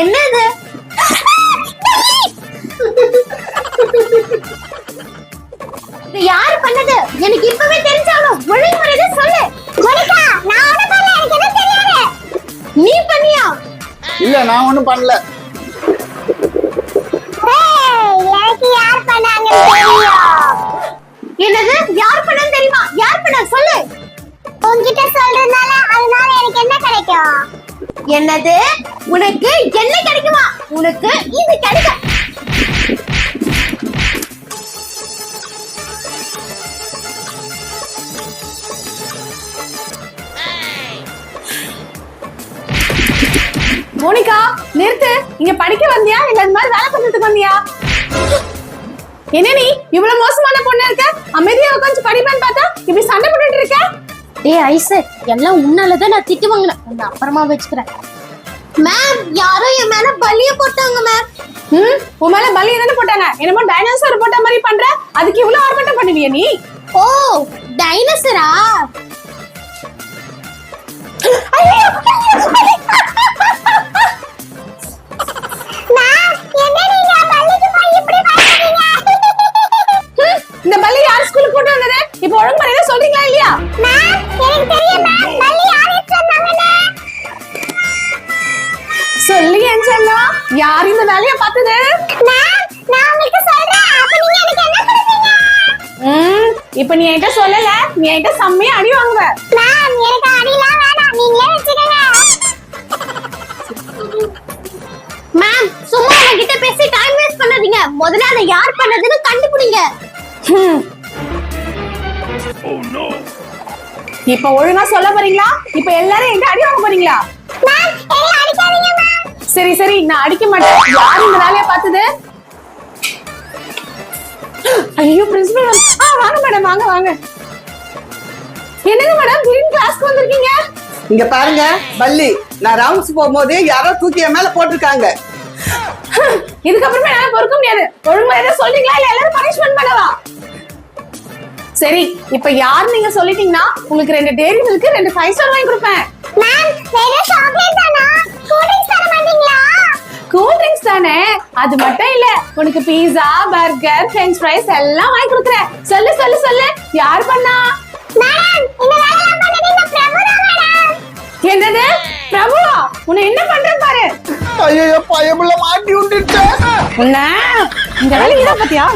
என்னது? யாரு பண்ணது? எனக்கு இப்பவே தெரிஞ்சாலும் ஒழுங்குமுறையை சொல்லு. மோனிகா நான் ஒண்ணு பண்ணல எனக்கு எதுவும் தெரியாது. நீ பண்ணியா? இல்ல நான் ஒண்ணும் பண்ணல. எனக்கு யார் பண்ணாங்க என்னது? யார் பண்ணான்னு தெரியுமா? யார் பண்ண சொல்லு. உன்கிட்ட சொல்றதுனால அதனால எனக்கு என்ன கிடைக்கும்? என்னது? உனக்கு என்ன கிடைக்குமா? உனக்கு இது கிடைக்கும் மோனிகா நிறுத்து. இங்க படிக்க வந்தியா? இல்ல இந்த மாதிரி வேலை பண்றதுக்கு வந்தியா? என்ன நீ? இவ்வளவு மோசமான பொண்ணு இருக்க? அமைதியா உட்காந்து படிப்பேன்னு பார்த்தா டேய் ஐசக் எல்லாம் உன்னாலதான் நான் திட்டு வாங்கினேன். உன்னை அப்புறமா வச்சுக்கிறேன். மேம் யாரோ என் மேல பலிய போட்டாங்க மேம். ம்? உன் மேல பலி தானே போட்டாங்க? என்னமோ டைனோசர் போட்ட மாதிரி பண்ற? அதுக்கு இவ்வளவு ஆர்ப்பாட்டம் பண்ணுவியா நீ? ஓ டைனோசரா ஹம், யார் இந்த வேலைய பார்த்தது? ம் இப்போ நீ என்கிட்ட சொல்லல. நீ என்கிட்ட செம்மையா அடி வாங்குவ. மேம் சும்மா என்கிட்ட பேசி டைம் வேஸ்ட் பண்ணாதீங்க. முதல்ல அதை யார் பண்ணதுன்னு கண்டுபிடிங்க. ஹம். இப்ப ஒழுங்கா சொல்ல போறீங்களா? இப்ப எல்லாரும் என்கிட்ட அடி வாங்க போறீங்களா? சரி சரி நான் அடிக்க மாட்டேன். யார் இந்த வேலைய பார்த்தது? ஐயோ பிரின்சிபல் ஆ வாங்க மேடம் வாங்க வாங்க. என்னங்க மேடம் திடீர்னு கிளாஸ்க்கு வந்திருக்கீங்க? இங்க பாருங்க பல்லி. நான் ரவுண்ட்ஸ் போகும்போது யாரோ தூக்கி என் மேல போட்டிருக்காங்க. இதுக்கப்புறமே என்னால பொறுக்க முடியாது. ஒழுங்கா ஏதாவது சொல்றீங்களா? இல்ல எல்லாரும் பனிஷ்மெண்ட் பண்ணவா? சரி இப்ப யார் நீங்க சொல்லிட்டீங்கன்னா உங்களுக்கு ரெண்டு டேரி மில்க் ரெண்டு ஃபைவ் ஸ்டார் வாங்கி கொடுப்பேன். மேம் அது மட்டும் இல்ல உனக்கு பீஸா பர்கர் ஃப்ரெஞ்ச் ஃப்ரைஸ் எல்லாம் வாங்கி கொடுக்குறேன். சொல்லு சொல்லு சொல்லு. யார் பண்ணா? என்னது? பிரபுவா? உன்னை என்ன பண்றேன் பாரு. ஐயோ பயமுள்ள மாட்டி விட்டுட்டு உன்ன இந்த வேலை இதை பத்தியா?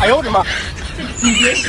哎呦我的妈！你别笑